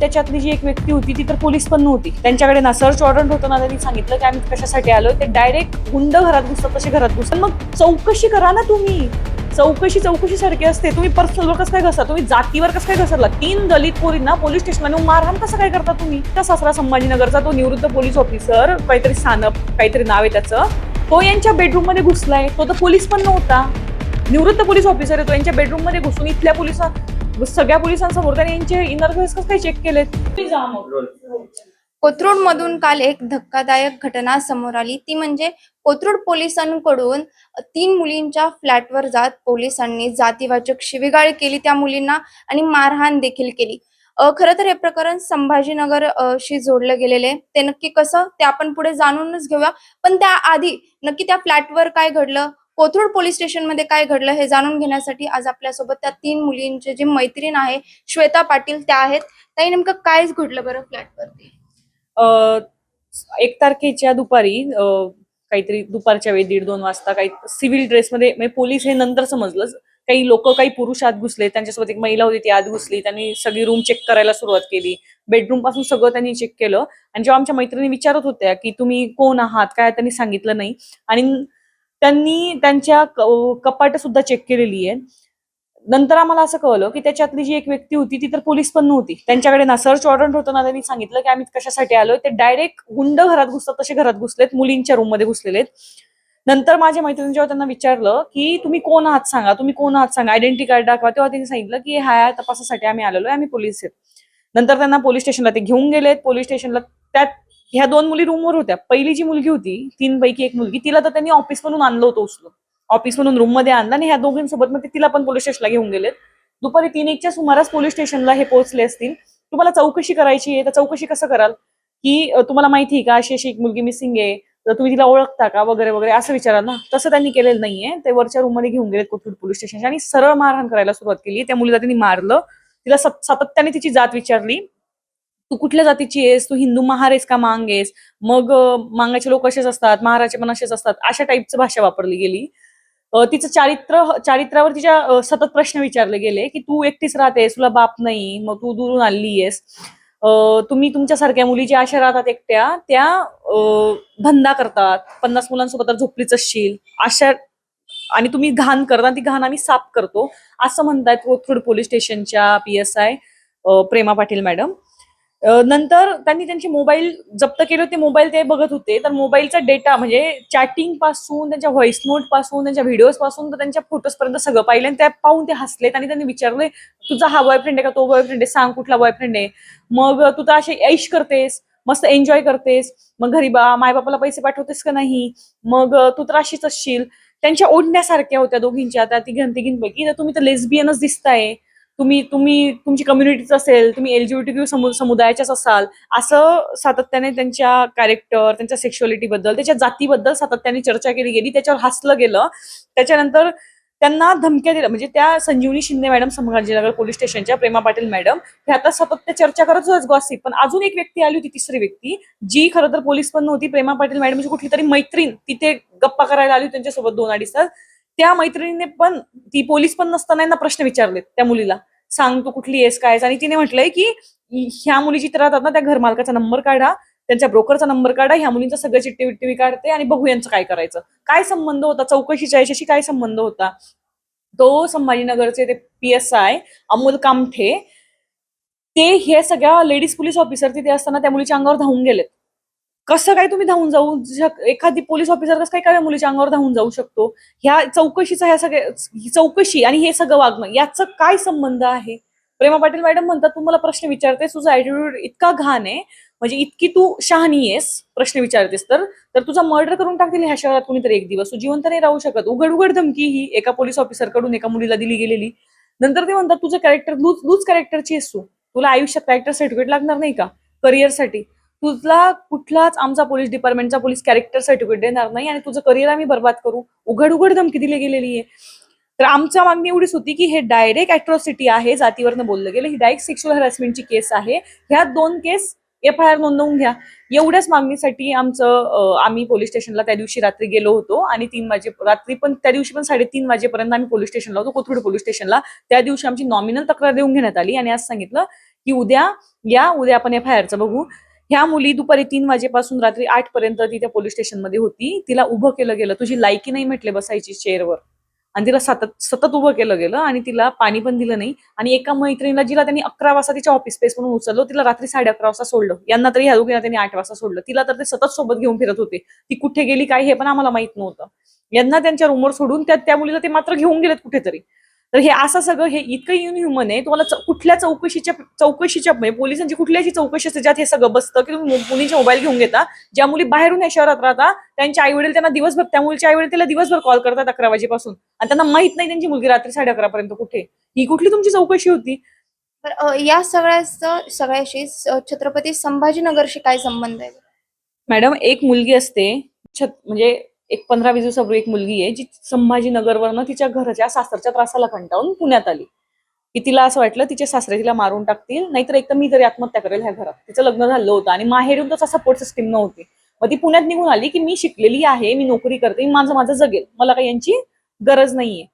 त्याच्यातली जी एक व्यक्ती होती ती तर पोलीस पण नव्हती. त्यांच्याकडे ना सर्च वॉरंट होतं ना त्यांनी सांगितलं की आम्ही कशासाठी आलो ते डायरेक्ट गुंड घरात घुसतात तसे घरात घुसतात. मग चौकशी करा ना तुम्ही. चौकशी चौकशी सारखी असते. तुम्ही पर्सनल कसं काय घसा? तुम्ही जातीवर कसं काय घसरला? तीन दलित पोरींना पोलीस स्टेशनला मारहाण कसं काय करता तुम्ही? त्या सासरा संभाजीनगरचा तो निवृत्त पोलीस ऑफिसर काहीतरी सानप काहीतरी नाव आहे त्याचं तो यांच्या बेडरूममध्ये घुसलाय. तो तर पोलीस पण नव्हता. निवृत्त पोलीस ऑफिसर आहे तो. यांच्या बेडरूममध्ये घुसून इथल्या सगळ्या पोलिसांसमोर त्याने यांचे इनर कसं काय चेक केलेत? कोथरूड मधून काल एक धक्कादायक घटना समोर आली. ती म्हणजे कोथरूड पोलिसांकडून तीन मुलींच्या फ्लॅटवर जात पोलिसांनी जातीवाचक शिवीगाळ केली त्या मुलींना आणि मारहाण देखील केली. खर तर हे प्रकरण संभाजीनगर शी जोडलं गेलेले ते नक्की कसं? ते आपण पुढे जाणूनच घेऊया. पण त्याआधी नक्की त्या फ्लॅटवर काय घडलं? कोथरूड पोलीस स्टेशनमध्ये काय घडलं हे जाणून घेण्यासाठी आज आपल्यासोबत त्या तीन मुलींचे जे मैत्रीण आहे श्वेता पाटील त्या आहेत. ताई नेमकं काय घडलं बरं फ्लॅटवरती? एक तारखेच्या दुपारी काहीतरी दुपारच्या वेळी दीड दोन वाजता काही सिव्हिल ड्रेसमध्ये म्हणजे पोलीस हे नंतर समजलं. काही लोक काही पुरुष आत घुसले त्यांच्यासोबत एक महिला होती ती आत घुसली त्यांनी सगळी रूम चेक करायला सुरुवात केली. बेडरूमपासून सगळं त्यांनी चेक केलं. आणि जेव्हा आमच्या मैत्रिणी विचारत होत्या की तुम्ही कोण आहात काय त्यांनी सांगितलं नाही. आणि त्यांनी त्यांच्या कपाट सुद्धा चेक केलेली आहे नंतर आम्हाला असं कळलं की त्याच्यातली जी एक व्यक्ती होती ती तर पोलीस पण नव्हती. त्यांच्याकडे ना सर्च वॉरंट होतं ना त्यांनी सांगितलं की आम्ही कशासाठी आलोय. ते डायरेक्ट गुंड घरात घुसतात तसे घरात घुसलेत मुलींच्या रूममध्ये घुसलेले नंतर माझ्या मैत्रिणी जेव्हा त्यांना विचारलं की तुम्ही कोण आहात सांगा तुम्ही कोण आहात सांगा आयडेंटिटी कार्ड दाखवा तेव्हा त्यांनी सांगितलं की ह्या तपासासाठी आम्ही आलेलो आहे आम्ही पोलीस आहेत. नंतर त्यांना पोलीस स्टेशनला ते घेऊन गेलेत. पोलीस स्टेशनला त्यात ह्या दोन मुली रूमवर होत्या. पहिली जी मुलगी होती तीन पैकी एक मुलगी तिला तर त्यांनी ऑफिस म्हणून आणलं होतं उचलून. ऑफिस म्हणून रूममध्ये आणलं आणि ह्या दोघींसोबत मग ते तिला पण पोलीस स्टेशनला घेऊन गेलेत. दुपारी तीन एकच्या सुमारास पोलीस स्टेशनला हे पोहोचले असतील. तुम्हाला चौकशी करायची आहे तर चौकशी कसं कराल? की तुम्हाला माहिती आहे का? अशी अशी एक मुलगी मिसिंग आहे. तर तुम्ही तिला ओळखता का? वगैरे वगैरे असं विचारा ना. तसं त्यांनी केलेलं नाहीये. ते वरच्या रूममध्ये घेऊन गेलेत कोथरूड पोलीस स्टेशनच्या आणि सरळ मारहाण करायला सुरुवात केली. त्या मुलीला त्यांनी मारलं. तिला सातत्याने तिची जात विचारली. तू कुठल्या जातीची आहेस? तू हिंदू महार आहेस का मांग आहेस? मग मांगाचे लोक असेच असतात महाराचे पण असेच असतात अशा टाईपचं भाषा वापरली गेली. तिचं चारित्र चारित्र्यावर तिच्या सतत प्रश्न विचारले गेले की तू एकटीच राहतेस तुला बाप नाही मग तू दुरून आली आहेस. तुम्ही तुमच्यासारख्या मुली ज्या अशा राहतात एकट्या त्या धंदा करतात पन्नास मुलांसोबत तर झोपलीच असशील. अशा आणि तुम्ही घाण करता ती घाण आम्ही साफ करतो. असं म्हणतायत कोथरूड पोलीस स्टेशनच्या P S I Prema Patil madam. नंतर त्यांनी त्यांचे मोबाईल जप्त केले होते मोबाईल ते बघत होते. तर मोबाईलचा डेटा म्हणजे चॅटिंगपासून त्यांच्या व्हॉइस नोटपासून त्यांच्या व्हिडिओजपासून तर त्यांच्या फोटोज पर्यंत सगळं पाहिलं आणि त्या पाहून ते हसले. आणि त्यांनी विचारले तुझा हा बॉयफ्रेंड आहे का? तो बॉयफ्रेंड आहे. सांग कुठला बॉयफ्रेंड आहे. मग तू तर असे ऐश करतेस मस्त एन्जॉय करतेस. मग घरी बा मायबापाला पैसे पाठवतेस का नाही? मग तू तर अशीच असशील. त्यांच्या ओढण्यासारख्या होत्या दोघींच्या त्या तिघां तिघींपैकी. तर तुम्ही तर लेस्बियनच दिसताय. तुम्ही तुम्ही तुमची कम्युनिटीच असेल तुम्ही एलजीबीटी समुदायाच्याच असाल असं सातत्याने त्यांच्या कॅरेक्टर त्यांच्या सेक्शुअलिटी बद्दल त्याच्या जातीबद्दल सातत्याने चर्चा केली गेली त्याच्यावर हसलं गेलं. त्याच्यानंतर त्यांना धमक्या दिल्या म्हणजे त्या संजीवनी शिंदे मॅडम संभाजीनगर पोलीस स्टेशनच्या प्रेमा पाटील मॅडम हे आता सतत त्या चर्चा करत होत्याच गॉसिप पण अजून एक व्यक्ती आली होती तिसरी व्यक्ती जी खरं तर पोलीस पण नव्हती प्रेमा पाटील मॅडमची म्हणजे कुठली तरी मैत्रीण तिथे गप्पा करायला आली होती त्यांच्यासोबत दोन अडीच तास. त्या मैत्रिणीने पण ती पोलीस पण नसताना यांना प्रश्न विचारलेत त्या मुलीला. सांग तू कुठली आहेस काय आणि तिने म्हटलंय की ह्या मुली चित्र राहतात ना त्या घरमालकाचा नंबर काढा त्यांच्या ब्रोकरचा नंबर काढा ह्या मुलींचा सगळं चिट्टी विट्टी काढते आणि बघू यांचं काय करायचं. काय संबंध होता? चौकशीच्या याच्याशी काय संबंध होता? तो संभाजीनगरचे ते P S I Amol Kamthe ते हे सगळ्या लेडीज पोलीस ऑफिसर तिथे असताना त्या मुलीच्या अंगावर धावून गेलेत. कसं काय तुम्ही धावून जाऊ? शक- एखादी पोलीस ऑफिसर कसं काय काय मुलीच्या अंगावर धावून जाऊ शकतो? ह्या चौकशीचा ह्या सगळ्या चौकशी आणि हे सगळं वागणं याचं काय संबंध आहे? प्रेमा पाटील मॅडम म्हणतात तुम्हाला प्रश्न विचारते तुझा ऍटिट्यूड इतका घाण आहे म्हणजे इतकी तू शहाणी आहेस प्रश्न विचारतेस तर तर तुझा मर्डर करून टाकतील ह्या शहरात कुणीतरी एक दिवस तू जिवंत नाही राहू शकत. उघड उघड धमकी ही एका पोलीस ऑफिसरकडून एका मुलीला दिली गेलेली. नंतर ते म्हणतात तुझं कॅरेक्टर लूज लूज कॅरेक्टरची आहेस तू. तुला आयुष्यात कॅरेक्टर सर्टिफिकेट लागणार नाही का? करिअरसाठी तुझला कुठलाच आमचा पोलीस डिपार्टमेंटचा पोलीस कॅरेक्टर सर्टिफिकेट देणार नाही आणि तुझं करिअर आम्ही बर्बाद करू. उघड उघड धमकी दिली गेलेली आहे. तर आमच्या मागणी एवढीच होती की हे डायरेक्ट अॅट्रॉसिटी आहे जातीवरनं बोललं गेलं. ही डायरेक्ट सेक्शुअल हरासमेंटची केस आहे. ह्या दोन केस एफ आय आर नोंदवून घ्या. एवढ्याच मागणीसाठी आमचं आम्ही पोलीस स्टेशनला त्या दिवशी रात्री गेलो होतो आणि तीन वाजे रात्री पण त्या दिवशी पण साडेतीन वाजेपर्यंत आम्ही पोलीस स्टेशनला होतो. कोथरूड पोलीस स्टेशनला त्या दिवशी आमची नॉमिनल तक्रार देऊन घेण्यात आली आणि आज सांगितलं की उद्या या उद्या आपण एफ आय आरचं बघू. ह्या मुली दुपारी तीन वाजेपासून रात्री आठ पर्यंत ती त्या पोलीस स्टेशनमध्ये होती. तिला उभं केलं गेलं. तुझी लायकी नाही म्हटले बसायची चेअरवर. आणि तिला सतत सतत उभं केलं गेलं आणि तिला पाणी पण दिलं नाही. आणि एका मैत्रिणीला जिला त्यांनी अकरा वाजता तिच्या ऑफिस स्पेस म्हणून उचललं. तिला रात्री साडे अकरा वाजता सोडलं. यांना तरी ह्या दोघींना त्यांनी आठ वाजता सोडलं. तिला तर ते सतत सोबत घेऊन फिरत होते. ती कुठे गेली काय हे पण आम्हाला माहीत नव्हतं. यांना त्यांच्या रूमवर सोडून त्या त्या मुलीला ते मात्र घेऊन गेलेत कुठेतरी. तर हे असं सगळं हे इतकं इनह्युमन आहे तुम्हाला कुठल्या चौकशीच्या चौकशीच्या म्हणजे पोलिसांची कुठल्याची चौकशी असते ज्यात हे सगळं बसतं की तुम्ही मुलींचे मोबाईल घेऊन घेता ज्या मुली बाहेरून या शहरात राहता त्यांचे आई वडील त्यांना दिवसभर त्या मुलीचे आई वडील त्याला दिवसभर कॉल करतात अकरा वाजेपासून. आणि त्यांना माहीत नाही त्यांची मुलगी रात्री साडे अकरा पर्यंत कुठे. ही कुठली तुमची चौकशी होती? तर या सगळ्याचं सगळ्याशी छत्रपती संभाजीनगरशी काय संबंध आहे? मॅडम एक मुलगी असते छत म्हणजे एक पंधरा वीस दिवसापूर्वी एक मुलगी आहे जी संभाजीनगरवरनं तिच्या घराच्या सासरच्या त्रासाला कंटाळून पुण्यात आली. की तिला असं वाटलं तिचे सासरे तिला मारून टाकतील नाहीतर एक तर मी तरी आत्महत्या करेल ह्या घरात. तिचं लग्न झालं होतं आणि माहेरून तसा सपोर्ट सिस्टीम नव्हती. मग ती पुण्यात निघून आली की मी शिकलेली आहे मी नोकरी करते मी माझं माझं जगेल. मला काही यांची गरज नाहीये.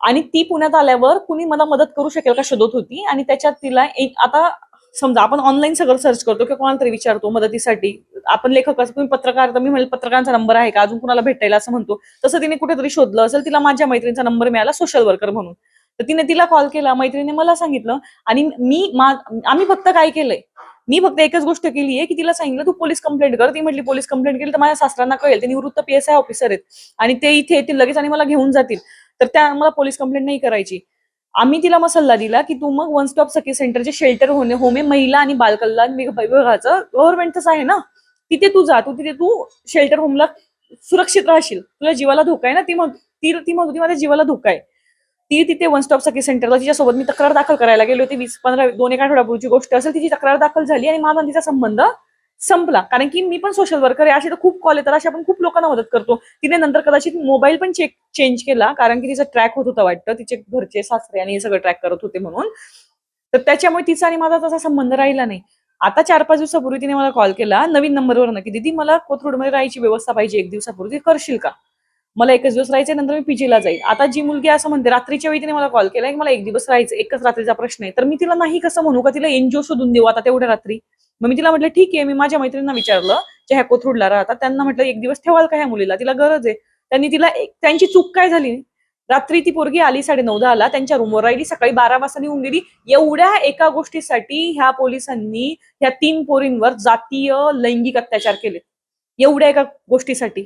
आणि ती पुण्यात आल्यावर कुणी मला मदत करू शकेल का शोधत होती आणि त्याच्यात तिला एक आता समजा आपण ऑनलाईन सगळं सर्च करतो किंवा कोणाला तरी विचारतो मदतीसाठी आपण लेखक असं तुम्ही पत्रकार तर मी म्हणजे पत्रकारांचा नंबर आहे का? अजून कुणाला भेटायला असं म्हणतो. तसं तिने कुठेतरी शोधलं असेल तिला माझ्या मैत्रिणीचा नंबर मिळाला सोशल वर्कर म्हणून. तर तिने तिला कॉल केला मैत्रिणीने मला सांगितलं आणि मी आम्ही फक्त काय केलंय? मी फक्त एकच गोष्ट केली आहे की तिला सांगितलं तू पोलीस कंप्लेंट कर. ती म्हटली पोलीस कंप्लेंट केली तर माझ्या सासरांना कळेल ते निवृत्त पी एस आय ऑफिसर आहेत आणि ते इथे येतील लगेच आणि मला घेऊन जातील. तर त्या मला पोलीस कंप्लेंट नाही करायची. आम्ही तिला मग सल्ला दिला की तू मग वन स्टॉप सखी सेंटरचे शेल्टर होणे होमे महिला आणि बालकल्याण विभागाचं गव्हर्नमेंटच आहे ना? तिथे तू जा तू तिथे तू शेल्टर होमला सुरक्षित राहशील. तुला जीवाला धोका आहे ना ती मग ती ती मग माझ्या जीवाला धोका आहे. ती तिथे वन स्टॉप सखी सेंटरला तिच्यासोबत मी तक्रार दाखल करायला गेलो होती वीस पंधरा दोन एक आठवड्यापूर्वीची गोष्ट असेल तिची तक्रार दाखल झाली आणि माझा तिचा संबंध संपला. कारण की मी पण सोशल वर्कर आहे असे तर खूप कॉल येतात असे आपण खूप लोकांना मदत करतो. तिने नंतर कदाचित मोबाईल पण चेक चेंज केला कारण की तिचा ट्रॅक होत होता वाटतं तिचे घरचे सासरे आणि हे सगळं ट्रॅक करत होते म्हणून. तर त्याच्यामुळे तिचा आणि माझा तसा संबंध राहिला नाही. आता चार पाच दिवसापूर्वी तिने मला कॉल केला नवीन नंबरवर की दीदी मला कोथरूडमध्ये राहायची व्यवस्था पाहिजे एक दिवसापूर्वी करशील का? मला एकच दिवस राहायचंय नंतर मी पीजीला जाईल आता जी मुलगी असं म्हणते रात्रीच्या वेळी तिने मला कॉल केला की मला एक दिवस राहायचं एकच रात्रीचा प्रश्न आहे. तर मी तिला नाही कसं म्हणू का तिला एनजीओ शोधून देऊ आता तेवढ्या रात्री. मग मी तिला म्हटलं ठीक आहे. मी माझ्या मैत्रिणींना विचारलं जे ह्या कोथरूडला राहतात त्यांना म्हटलं एक दिवस ठेवाल का ह्या मुलीला? तिला गरज आहे. त्यांनी तिला त्यांची चूक काय झाली? रात्री ती पोरगी आली साडे नऊ दहाला त्यांच्या रूमवर राहिली सकाळी बारा वाजता निघून गेली. एवढ्या एका गोष्टीसाठी ह्या पोलिसांनी ह्या तीन पोरींवर जातीय लैंगिक अत्याचार केले. एवढ्या एका गोष्टीसाठी.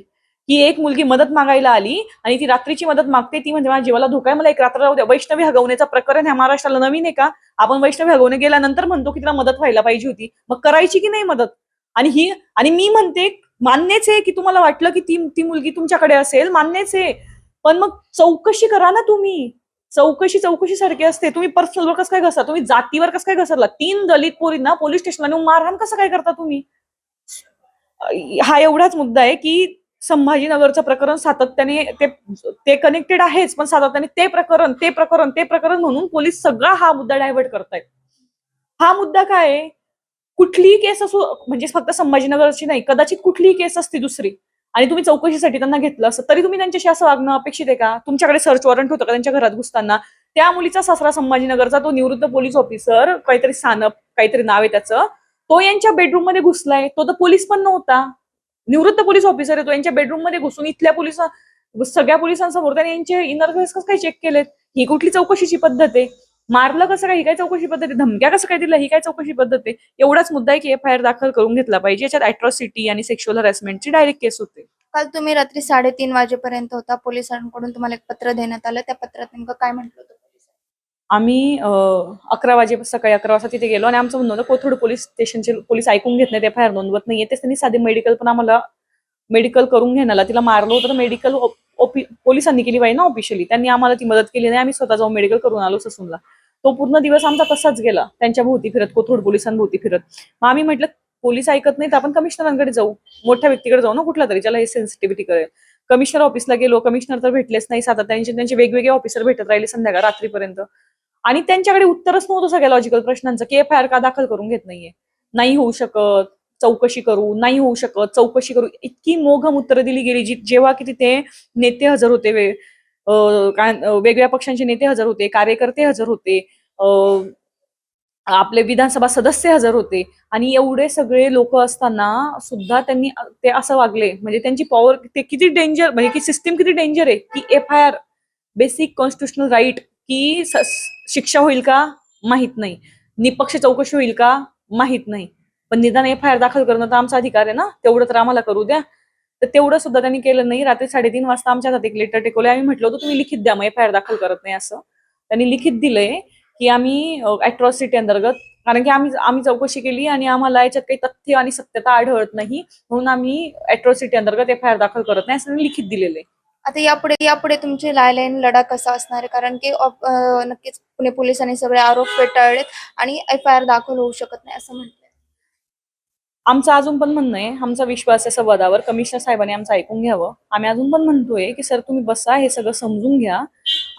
की एक मुलगी मदत मागायला आली आणि ती रात्रीची मदत मागते ती म्हणजे माझ्या जीवाला धोका आहे मला एक रात्र राहू द्या. वैष्णवी हगवण्याचा प्रकरण ह्या महाराष्ट्राला नवीन आहे का? आपण वैष्णवी हगवणे गेल्यानंतर म्हणतो की तिला मदत व्हायला पाहिजे होती. मग करायची की नाही मदत? आणि ही आणि मी म्हणते मान्यच आहे की तुम्हाला वाटलं की ती ती मुलगी तुमच्याकडे असेल मान्यच आहे. पण मग चौकशी करा ना तुम्ही. चौकशी चौकशी सारखी असते. तुम्ही पर्सनलवर कसं काय घसरला तुम्ही जातीवर कसं काय घसरला? तीन दलित पोरींना पोलीस स्टेशनला नेऊन मारहाण कसं काय करता तुम्ही? हा एवढाच मुद्दा आहे की संभाजीनगरचं प्रकरण सातत्याने ते ते कनेक्टेड आहेच पण सातत्याने ते प्रकरण ते प्रकरण ते प्रकरण म्हणून पोलीस सगळा हा मुद्दा डायव्हर्ट करतायत. हा मुद्दा काय कुठलीही केस असो म्हणजे फक्त संभाजीनगरची नाही कदाचित कुठलीही केस असती दुसरी. आणि तुम्ही चौकशीसाठी त्यांना घेतलं असं तरी तुम्ही त्यांच्याशी असं वागणं अपेक्षित आहे का? तुमच्याकडे सर्च वॉरंट होतं का त्यांच्या घरात घुसताना? त्या मुलीचा सासरा संभाजीनगरचा तो निवृत्त पोलीस ऑफिसर काहीतरी सानप काहीतरी नाव आहे त्याचं तो यांच्या बेडरूममध्ये घुसलाय. तो तर पोलीस पण नव्हता. निवृत्त पोलीस ऑफिसर आहे तो. यांच्या बेडरूममध्ये घुसून इथल्या पोलीस सगळ्या पोलिसांसमोर त्याने यांचे इनर फेस कसं चेक केलेत? ही कुठली चौकशीची पद्धत आहे? मारलं कसं काय? ही काय चौकशी पद्धत आहे? धमक्या कसं काय दिला ही काय चौकशी पद्धत आहे? एवढाच मुद्दा आहे की एफ आय आर दाखल करून घेतला पाहिजे. याच्यात अॅट्रॉसिटी आणि सेक्शुअल हॅरेसमेंटची डायरेक्ट केस होते. काल तुम्ही रात्री साडेतीन वाजेपर्यंत होता. पोलिसांकडून तुम्हाला एक पत्र देण्यात आलं. त्या पत्रात नेमकं काय म्हटलं होतं? आम्ही अकरा वाजे सकाळी अकरा वाजता तिथे गेलो आणि आमचं म्हणणं होतं कोथरूड पोलीस स्टेशनचे पोलीस ऐकून घेत नाहीत एफ आय आर नोंदवत नाहीये. तेच त्यांनी साधे मेडिकल पण आम्हाला मेडिकल करून घेण्याला तिला मारलं होतं तर मेडिकल पोलिसांनी केली पाहिजे ना ऑफिशियली त्यांनी आम्हाला ती मदत केली नाही आम्ही स्वतः जाऊन मेडिकल करून आलो ससूनला. तो पूर्ण दिवस आमचा तसाच गेला. त्यांच्या भोवती फिरत कोथरूड पोलिसांभोवती फिरत. मग आम्ही म्हटलं पोलीस ऐकत नाही तर आपण कमिशनरांकडे जाऊ. मोठ्या व्यक्तीकडे जाऊ ना कुठला तरी ज्याला हे सेन्सिटिव्हिटी करेल. कमिशनर ऑफिसला गेलो. कमिशनर तर भेटलेच नाही. सातत्याने त्यांचे वेगवेगळे ऑफिसर भेटत राहिले संध्याकाळ रात्रीपर्यंत. आणि त्यांच्याकडे उत्तरच नव्हतं सगळ्या लॉजिकल प्रश्नांचं की एफ आय आर का दाखल करून घेत नाहीये? नाही होऊ शकत. चौकशी करू नाही होऊ शकत चौकशी करू. इतकी मोघम उत्तरं दिली गेली जी जेव्हा की तिथे नेते हजर होते वे वेगळ्या पक्षांचे नेते हजर होते कार्यकर्ते हजर होते आपले विधानसभा सदस्य हजर होते. आणि एवढे सगळे लोक असताना सुद्धा त्यांनी ते असं वागले. म्हणजे त्यांची पॉवर ते किती डेंजर म्हणजे की सिस्टीम किती डेंजर आहे की F I R basic constitutional right की शिक्षा होईल का? माहीत नाही. निपक्ष चौकशी होईल का? माहीत नाही. पण निदान एफ आय आर दाखल करणं तर आमचा अधिकार आहे ना? तेवढं तर आम्हाला करू द्या. तर तेवढं सुद्धा त्यांनी केलं नाही. रात्री साडेतीन वाजता आमच्या हातात एक लेटर टेकवलं. आम्ही म्हटलं होतं तुम्ही लिखित द्या मग एफ आय आर दाखल करत नाही असं. त्यांनी लिखित दिलंय की आम्ही अॅट्रॉसिटी अंतर्गत कारण की आम्ही आम्ही चौकशी केली आणि आम्हाला याच्यात काही तथ्य आणि सत्यता आढळत नाही. म्हणून आम्ही अॅट्रॉसिटी अंतर्गत एफ आय आर दाखल करत नाही असं त्यांनी लिखित दिलेलं आहे आता यापुढे यापुढे तुमचे लायलाईन लढा कसा असणार? आहे कारण की नक्कीच पुणे पोलिसांनी सगळे आरोप फेटाळलेत आणि एफ आय आर दाखल होऊ शकत नाही असं म्हटलं आमचं अजून पण म्हणणं आहे आमचा विश्वास आहे संवादावर कमिशनर साहेबांनी आमचं ऐकून घ्यावं. आम्ही अजून पण म्हणतोय की सर तुम्ही बसा हे सगळं समजून घ्या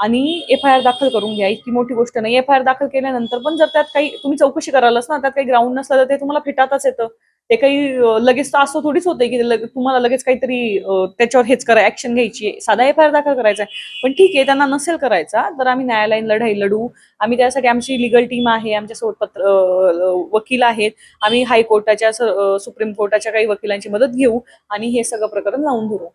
आणि एफ आय आर दाखल करून घ्या. इतकी मोठी गोष्ट नाही. एफ आय आर दाखल केल्यानंतर पण जर त्यात काही तुम्ही चौकशी करालच ना त्यात काही ग्राउंड नसलं तर ते तुम्हाला फिटातच येतं. ते काही लगेच तर असं थोडीच होते की तुम्हाला लगेच काहीतरी त्याच्यावर हेच करा ऍक्शन घ्यायची साधा एफ आय आर दाखल करायचा आहे. पण ठीक आहे त्यांना नसेल करायचा तर आम्ही न्यायालयीन लढाई लढू. आम्ही त्यासाठी आमची लिगल टीम आहे आमच्यासोबत पत्र वकील आहेत. आम्ही हायकोर्टाच्या सुप्रीम कोर्टाच्या काही वकिलांची मदत घेऊ आणि हे सगळं प्रकरण लावून धरू.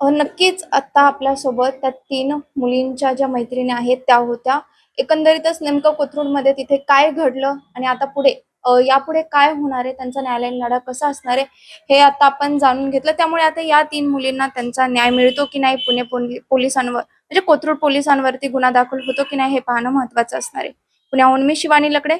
नक्कीच आता आपल्यासोबत त्या तीन मुलींच्या ज्या मैत्रिणी आहेत त्या होत्या. एकंदरीतच नेमकं कोथरूडमध्ये तिथे काय घडलं आणि आता पुढे यापुढे काय होणार आहे? त्यांचा न्यायालयीन लढा कसा असणार आहे? हे आता आपण जाणून घेतलं. त्यामुळे आता या तीन मुलींना त्यांचा न्याय मिळतो की नाही? पुणे पोलिसांवर म्हणजे कोथरूड पोलिसांवरती गुन्हा दाखल होतो की नाही? हे पाहणं महत्वाचं असणार आहे. पुण्याहून मी शिवानी लकडे